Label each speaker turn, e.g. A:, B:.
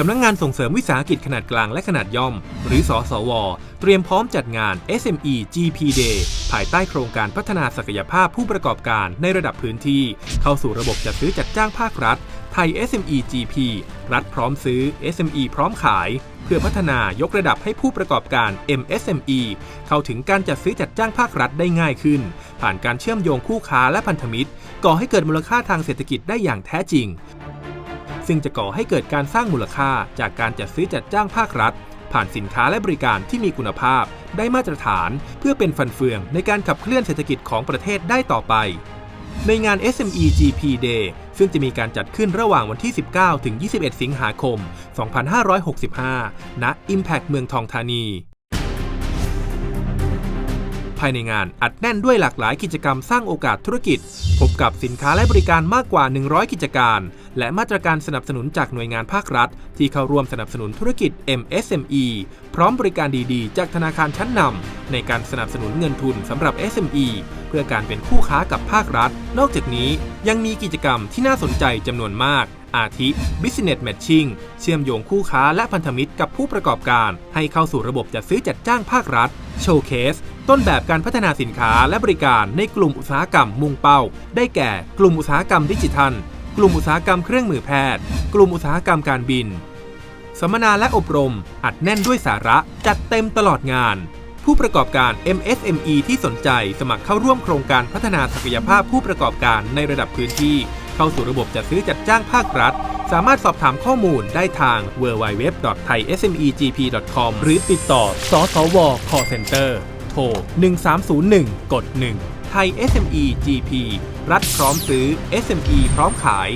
A: สำนักงานส่งเสริมวิสาหกิจขนาดกลางและขนาดย่อม หรือสสว เตรียมพร้อมจัดงาน SME GP Day ภายใต้โครงการพัฒนาศักยภาพผู้ประกอบการในระดับพื้นที่ เข้าสู่ระบบจัดซื้อจัดจ้างภาครัฐ ไทย SME GP รัฐพร้อมซื้อ SME พร้อมขาย เพื่อพัฒนายกระดับให้ผู้ประกอบการ MSME เข้าถึงการจัดซื้อจัดจ้างภาครัฐได้ง่ายขึ้น ผ่านการเชื่อมโยงคู่ค้าและพันธมิตร ก่อให้เกิดมูลค่าทางเศรษฐกิจได้อย่างแท้จริง ซึ่งจะก่อให้เกิดการสร้างมูลค่าจากการจัดซื้อจัดจ้างภาครัฐ ผ่านสินค้าและบริการที่มีคุณภาพ ได้มาตรฐาน เพื่อเป็นฟันเฟืองในการขับเคลื่อนเศรษฐกิจของประเทศได้ต่อไป ในงาน SME GP Day ซึ่งจะมีการจัดขึ้นระหว่างวันที่ 19 ถึง 21 สิงหาคม 2565 ณ Impact เมืองทองธานีภายในงานอัดแน่นด้วยหลากหลายกิจกรรมสร้างโอกาสธุรกิจ พบกับสินค้าและบริการมากกว่า 100 กิจการ และมาตรการสนับสนุนจากหน่วยงานภาครัฐ ที่เข้าร่วมสนับสนุนธุรกิจ MSME พร้อมบริการดีๆ จากธนาคารชั้นนำในการสนับสนุนเงินทุนสำหรับ SME เพื่อการเป็นคู่ค้ากับภาครัฐ นอกจากนี้ยังมีกิจกรรมที่น่าสนใจจำนวนมากอาทิ Business Matching เชื่อมโยงคู่ค้าและพันธมิตรกับผู้ประกอบการ ให้เข้าสู่ระบบจัดซื้อจัดจ้างภาครัฐ Showcase ต้นแบบการพัฒนาสินค้าและบริการในกลุ่มอุตสาหกรรมมุ่งเป้า ได้แก่กลุ่มอุตสาหกรรมดิจิทัล กลุ่มอุตสาหกรรมเครื่องมือแพทย์ กลุ่มอุตสาหกรรมการบิน สัมมนาและอบรม อัดแน่นด้วยสาระจัดเต็มตลอดงาน ผู้ประกอบการ MSME ที่สนใจสมัครเข้าร่วมโครงการพัฒนาศักยภาพผู้ประกอบการในระดับพื้นที่ เข้าสู่ระบบจัดซื้อจัดจ้างภาครัฐ สามารถสอบถามข้อมูลได้ทาง www.thaismegp.com หรือติดต่อ สสว call center โทร1301 กด 1 ไทย SME GP รัฐพร้อมซื้อ SME พร้อมขาย